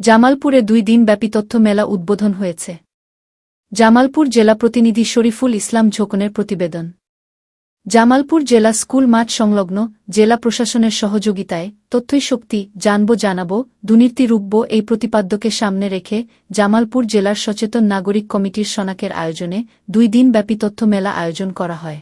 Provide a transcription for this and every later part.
জামালপুরে দুই দিনব্যাপী তথ্য মেলা উদ্বোধন হয়েছে। জামালপুর জেলা প্রতিনিধি শরীফুল ইসলাম ঝোকনের প্রতিবেদন। জামালপুর জেলা স্কুল মাঠ সংলগ্ন জেলা প্রশাসনের সহযোগিতায় তথ্যই শক্তি, জানব জানাব, দুর্নীতি রুখব এই প্রতিপাদ্যকে সামনে রেখে জামালপুর জেলার সচেতন নাগরিক কমিটির সনাকের আয়োজনে দুই দিনব্যাপী তথ্য মেলা আয়োজন করা হয়।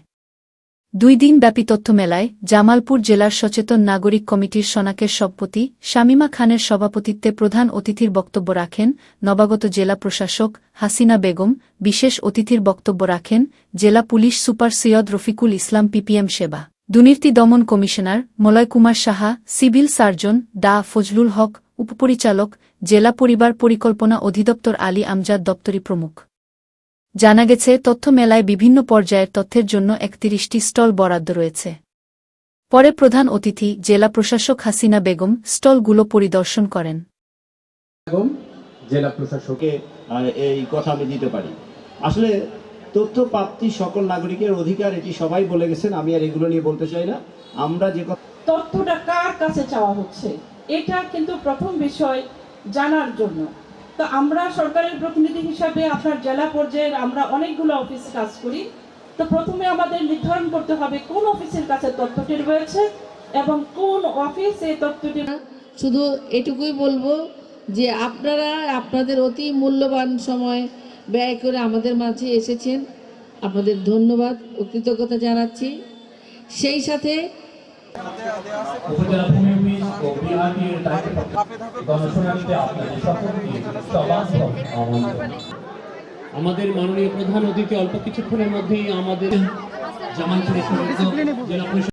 দুই দিনব্যাপী তথ্য মেলায় জামালপুর জেলার সচেতন নাগরিক কমিটির সনাকের সভাপতি শামিমা খানের সভাপতিত্বে প্রধান অতিথির বক্তব্য রাখেন নবাগত জেলা প্রশাসক হাসিনা বেগম, বিশেষ অতিথির বক্তব্য রাখেন জেলা police super Syed Rafiqul Islam PPM সেবা। দুর্নীতি দমন commissioner Malay Kumar Saha, civil surgeon ডা ফজলুল হক, উপপরিচালক জেলা পরিবার পরিকল্পনা অধিদপ্তর আলী আমজাদ দপ্তরি প্রমুখ। জানা গেছে তথ্য মেলায় বিভিন্ন পর্যায়ের তথ্যের জন্য একত্রিশটি স্টল বরাদ্দ রয়েছে। পরে প্রধান অতিথি জেলা প্রশাসক হাসিনা বেগম স্টলগুলো পরিদর্শন করেন। জেলা প্রশাসকে এই কথা আমি দিতে পারি। আসলে তথ্য প্রাপ্তি সকল নাগরিকের অধিকার এটি সবাই বলে গেছেন আমি আর এগুলো নিয়ে বলতে চাই না। আমরা যে তথ্যটা কার কাছে চাওয়া হচ্ছে এটা কিন্তু প্রথম বিষয় জানার জন্য। তো আমরা সরকারের প্রতিনিধি হিসাবে আপনার জেলা পর্যায়ের আমরা অনেকগুলো অফিস কাজ করি। তো প্রথমে আমাদের নির্ধারণ করতে হবে কোন অফিসের কাছে তথ্যটি রয়েছে এবং কোন অফিস এই তথ্যটি শুধু এটুকুই বলব যে আপনারা আপনাদের অতি মূল্যবান সময় ব্যয় করে আমাদের মাঝে এসেছেন। আপনাদের ধন্যবাদ ও কৃতজ্ঞতা জানাচ্ছি। সেই সাথে আমাদের মাননীয় প্রধান অতিথি অল্প কিছুক্ষণের মধ্যেই আমাদের জামালপুরের জেলা পরিষদ